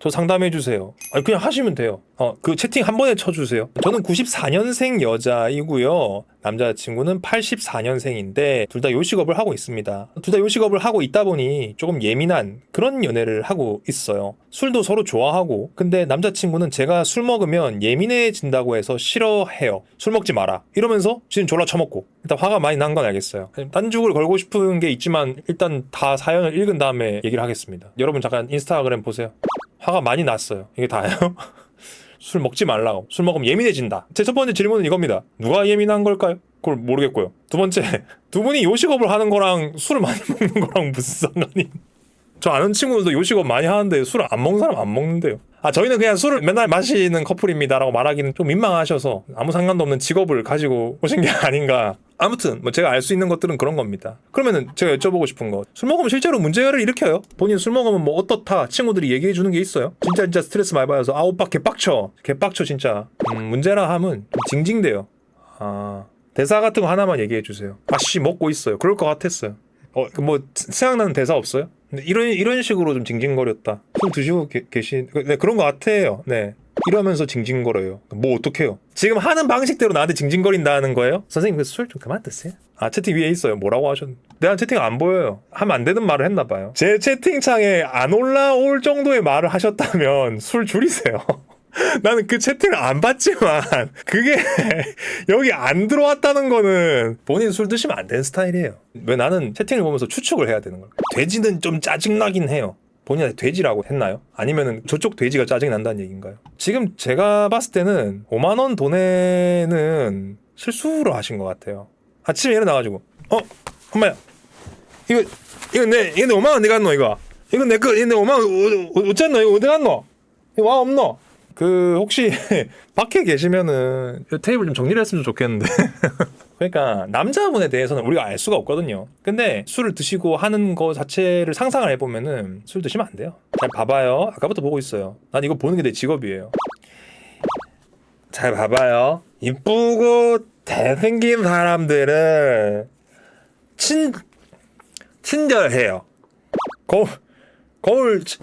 저 상담해 주세요. 아니 그냥 하시면 돼요. 어, 그 채팅 한 번에 쳐 주세요. 저는 94년생 여자이고요. 남자친구는 84년생인데 둘 다 요식업을 하고 있습니다. 둘 다 요식업을 하고 있다 보니 조금 예민한 그런 연애를 하고 있어요. 술도 서로 좋아하고 근데 남자친구는 제가 술 먹으면 예민해진다고 해서 싫어해요. 술 먹지 마라. 이러면서 지금 졸라 처먹고 일단 화가 많이 난 건 알겠어요. 딴죽을 걸고 싶은 게 있지만 일단 다 사연을 읽은 다음에 얘기를 하겠습니다. 여러분 잠깐 인스타그램 보세요. 화가 많이 났어요. 이게 다예요? 술 먹지 말라고. 술 먹으면 예민해진다. 제 첫 번째 질문은 이겁니다. 누가 예민한 걸까요? 그걸 모르겠고요. 두 번째, 두 분이 요식업을 하는 거랑 술을 많이 먹는 거랑 무슨 상관이? 저 아는 친구들도 요식업 많이 하는데 술을 안 먹는 사람 안 먹는데요. 아 저희는 그냥 술을 맨날 마시는 커플입니다라고 말하기는 좀 민망하셔서 아무 상관도 없는 직업을 가지고 오신 게 아닌가. 아무튼 뭐 제가 알 수 있는 것들은 그런 겁니다. 그러면은 제가 여쭤보고 싶은 거 술 먹으면 실제로 문제를 일으켜요? 본인 술 먹으면 뭐 어떻다 친구들이 얘기해 주는 게 있어요? 진짜 진짜 스트레스 많이 받아서 아 오빠 개빡쳐 개빡쳐 진짜 음, 문제라 함은 좀 징징대요. 아 대사 같은 거 하나만 얘기해 주세요. 아씨 먹고 있어요. 그럴 것 같았어요. 어, 그뭐 생각나는 대사 없어요? 이런 이런 식으로 좀 징징거렸다. 술 드시고 계, 계신 네, 그런 것 같아요. 네. 이러면서 징징거려요. 뭐 어떡해요? 지금 하는 방식대로 나한테 징징거린다는 거예요? 선생님 그 술 좀 그만 드세요. 아 채팅 위에 있어요. 뭐라고 하셨? 내가 채팅 안 보여요. 하면 안 되는 말을 했나 봐요. 제 채팅창에 안 올라올 정도의 말을 하셨다면 술 줄이세요. 나는 그 채팅을 안 봤지만 그게 여기 안 들어왔다는 거는 본인 술 드시면 안 되는 스타일이에요. 왜 나는 채팅을 보면서 추측을 해야 되는 거야. 돼지는 좀 짜증나긴 해요. 본인한테 돼지라고 했나요? 아니면은 저쪽 돼지가 짜증이 난다는 얘기인가요? 지금 제가 봤을 때는 5만 원 돈에는 실수로 하신 것 같아요. 아침에 일어나가지고 어 엄마야 이거 이거 내 이거 내 5만 원 어디 갔노 이거 이거 내거 이거 내 5만 원 어, 어쨌노 이거 어디 갔노 이거 와 없노 그 혹시 밖에 계시면은 이 테이블 좀 정리를 했으면 좋겠는데 그러니까 남자분에 대해서는 우리가 알 수가 없거든요. 근데 술을 드시고 하는 거 자체를 상상을 해보면은 술 드시면 안 돼요. 잘 봐봐요. 아까부터 보고 있어요. 난 이거 보는 게 내 직업이에요. 잘 봐봐요. 이쁘고 잘생긴 사람들은 친 친절해요. 거울 거울 치-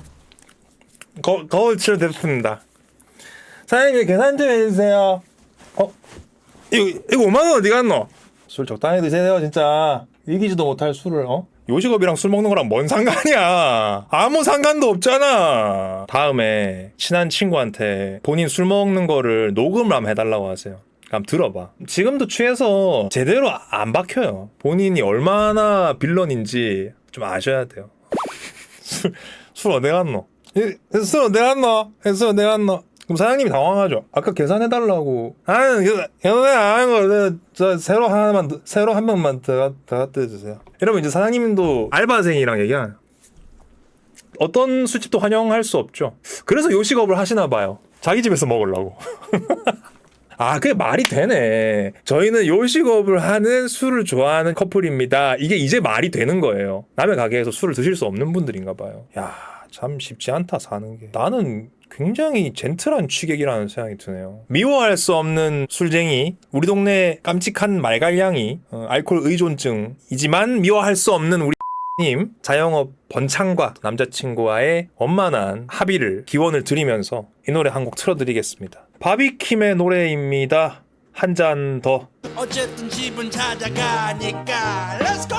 거, 거울 치료 됐습니다. 사장님 계산 좀 해주세요. 어? 이거 이거 5만 원 어디 갔노? 술 적당히 드세요 진짜 이기지도 못할 술을 어? 요식업이랑 술 먹는 거랑 뭔 상관이야 아무 상관도 없잖아 다음에 친한 친구한테 본인 술 먹는 거를 녹음을 한번 해달라고 하세요 한번 들어봐 지금도 취해서 제대로 안 박혀요 본인이 얼마나 빌런인지 좀 아셔야 돼요 술, 술 어디 갔노? 이- 술 어디 갔노? 술 어디 갔노? 그럼 사장님이 당황하죠. 아까 계산해달라고. 아, 계산해 안 거, 저 새로 하나만, 더- 새로 한 명만 더, 더 갖다 주세요. 이러면 이제 사장님도 알바생이랑 얘기하는. 어떤 술집도 환영할 수 없죠. 그래서 요식업을 하시나 봐요. 자기 집에서 먹으려고. 아, 그게 말이 되네. 저희는 요식업을 하는 술을 좋아하는 커플입니다. 이게 이제 말이 되는 거예요. 남의 가게에서 술을 드실 수 없는 분들인가 봐요. 야, 참 쉽지 않다, 사는 게. 나는 굉장히 젠틀한 취객이라는 생각이 드네요. 미워할 수 없는 술쟁이, 우리 동네 깜찍한 말갈량이, 어, 알코올 의존증이지만 미워할 수 없는 우리 님 자영업 번창과 남자친구와의 원만한 합의를 기원을 드리면서 이 노래 한 곡 틀어드리겠습니다. 바비킴의 노래입니다. 한 잔 더. 어쨌든 집은 찾아가니까 Let's go